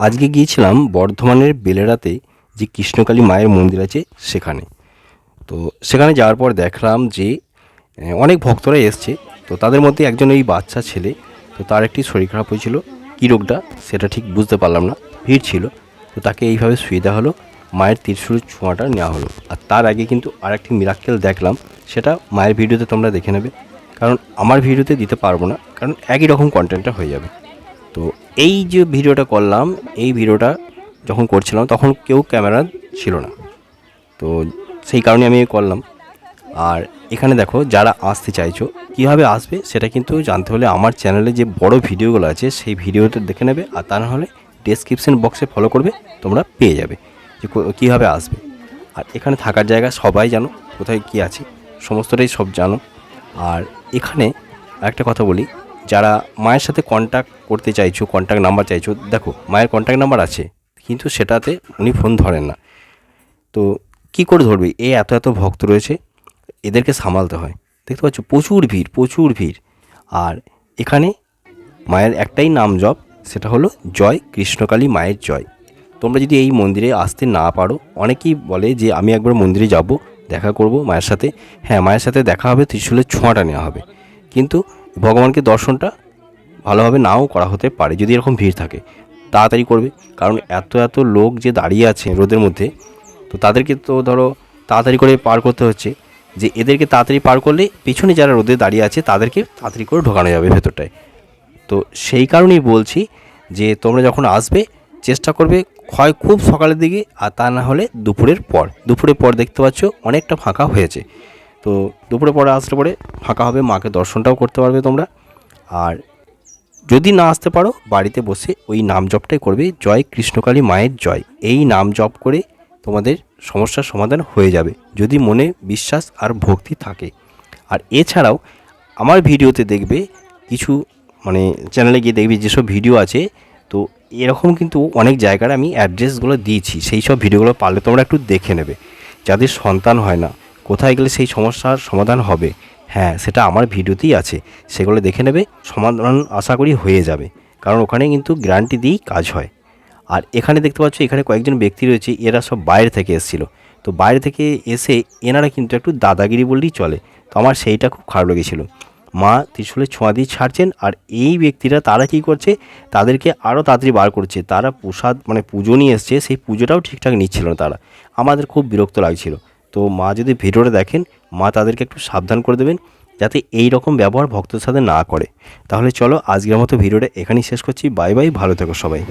আজকে গিয়েছিলাম বর্ধমানের বেলেরাতে যে কৃষ্ণকালী মায়ের মন্দির আছে সেখানে। তো সেখানে যাওয়ার পর দেখলাম যে অনেক ভক্তরা এসছে। তো তাদের মধ্যে একজন ওই বাচ্চা ছেলে, তো তার একটি শরীর খারাপ হয়েছিল। কী রোগটা সেটা ঠিক বুঝতে পারলাম না। ভিড় ছিল। তো তাকে এইভাবে শুয়ে দেওয়া হলো। মায়ের ত্রিশুলের ছোঁয়াটা নেওয়া হলো। আর তার আগে কিন্তু আর একটি মিরাক্কেল দেখলাম। সেটা মায়ের ভিডিওতে তোমরা দেখে নেবে। কারণ আমার ভিডিওতে দিতে পারব না। কারণ একই রকম কন্টেন্টটা হয়ে যাবে। তো এই যে ভিডিওটা করলাম, এই ভিডিওটা যখন করছিলাম, তখন কেউ ক্যামেরা ছিল না। তো সেই কারণে আমি করলাম। আর এখানে দেখো, যারা আসতে চাইছো, কীভাবে আসবে সেটা কিন্তু জানতে হলে আমার চ্যানেলে যে বড় ভিডিওগুলো আছে, সেই ভিডিওটা দেখে নেবে। আর তা না হলে ডেসক্রিপশন বক্সে ফলো করবে, তোমরা পেয়ে যাবে যে কীভাবে আসবে। আর এখানে থাকার জায়গা সবাই জানো, কোথায় কী আছে, সমস্তটাই সব জানো। আর এখানে একটা কথা বলি যারা মায়ের সাথে কন্ট্যাক্ট করতে চাইছো কন্ট্যাক্ট নাম্বার চাইছো, দেখো, মায়ের কন্ট্যাক্ট নাম্বার আছে, কিন্তু সেটাতে উনি ফোন ধরেন না। তো কি করে ধরবে? এ এত এত ভক্ত রয়েছে, এদেরকে সামালতে হয়। দেখতে পাচ্ছ, প্রচুর ভিড় প্রচুর ভিড়। আর এখানে মায়ের একটাই নাম জপ, সেটা হলো, জয় কৃষ্ণকালী মায়ের জয়। তোমরা যদি এই মন্দিরে আসতে না পারো, অনেকেই বলে যে, আমি একবার মন্দিরে যাব, দেখা করব মায়ের সাথে। হ্যাঁ মায়ের সাথে দেখা হবে, ত্রিশুলের ছোঁয়াটা নেওয়া হবে। কিন্তু ভগবানকে দর্শনটা ভালোভাবে নাও করা হতে পারে, যদি এরকম ভিড় থাকে। তাড়াতাড়ি করবে, কারণ এত এত লোক যে দাঁড়িয়ে আছে রোদের মধ্যে, তো তাদেরকে তো ধরো তাড়াতাড়ি করে পার করতে হচ্ছে, যে এদেরকে তাড়াতাড়ি পার করলে পিছনে যারা রোদে দাঁড়িয়ে আছে, তাদেরকে তাড়াতাড়ি করে ঢোকানো যাবে ভেতরটায়। তো সেই কারণেই বলছি যে তোমরা যখন আসবে, চেষ্টা করবে হয় খুব সকালের দিকে আর তা না হলে দুপুরের পর। দুপুরের পর দেখতে পাচ্ছ অনেকটা ফাঁকা হয়েছে। তো দুপুরে পরে আসলে পরে ফাঁকা হবে, মাকে দর্শনটাও করতে পারবে তোমরা। আর যদি না আসতে পারো, বাড়িতে বসে ওই নাম জপটাই করবে, জয় কৃষ্ণকালী মায়ের জয়। এই নাম জপ করে তোমাদের সমস্যার সমাধান হয়ে যাবে, যদি মনে বিশ্বাস আর ভক্তি থাকে। আর এছাড়াও আমার ভিডিওতে দেখবে কিছু মানে চ্যানেলে গিয়ে দেখবে যেসব ভিডিও আছে, তো এরকম কিন্তু অনেক জায়গার আমি অ্যাড্রেসগুলো দিয়েছি, সেই সব ভিডিওগুলো পারলে তোমরা একটু দেখে নেবে। যাদের সন্তান হয় না কোথায় গেলে সেই সমস্যার সমাধান হবে? হ্যাঁ সেটা আমার ভিডিওতেই আছে। সেগুলো দেখে নেবে, সমাধান আশা করি হয়ে যাবে। কারণ ওখানে কিন্তু গ্যারান্টি দিয়েই কাজ হয়। আর এখানে দেখতে পাচ্ছ, এখানে কয়েকজন ব্যক্তি রয়েছে, এরা সব বাইরে থেকে এসেছিল। তো বাইরে থেকে এসে এনারা কিন্তু একটু দাদাগিরি বললেই চলে। তো আমার সেইটা খুব খারাপ লেগেছিলো। মা ত্রিশুলের ছোঁয়া দিয়ে ছাড়ছেন, আর এই ব্যক্তিরা তারা কী করছে, তাদেরকে আরও তাড়াতাড়ি বার করছে। তারা প্রসাদ মানে পুজো নিয়ে এসছে, সেই পুজোটাও ঠিকঠাক নিচ্ছিল না তারা। আমাদের খুব বিরক্ত লাগছিল। তো মা যদি ভিডিওটা দেখেন, মা তাদেরকে একটু সাবধান করে দেবেন যাতে এই রকম ব্যবহার ভক্তদের সাথে না করে। তাহলে চলো, আজকের মতো ভিডিওটা এখানেই শেষ করছি। বাই বাই, ভালো থেকো সবাই।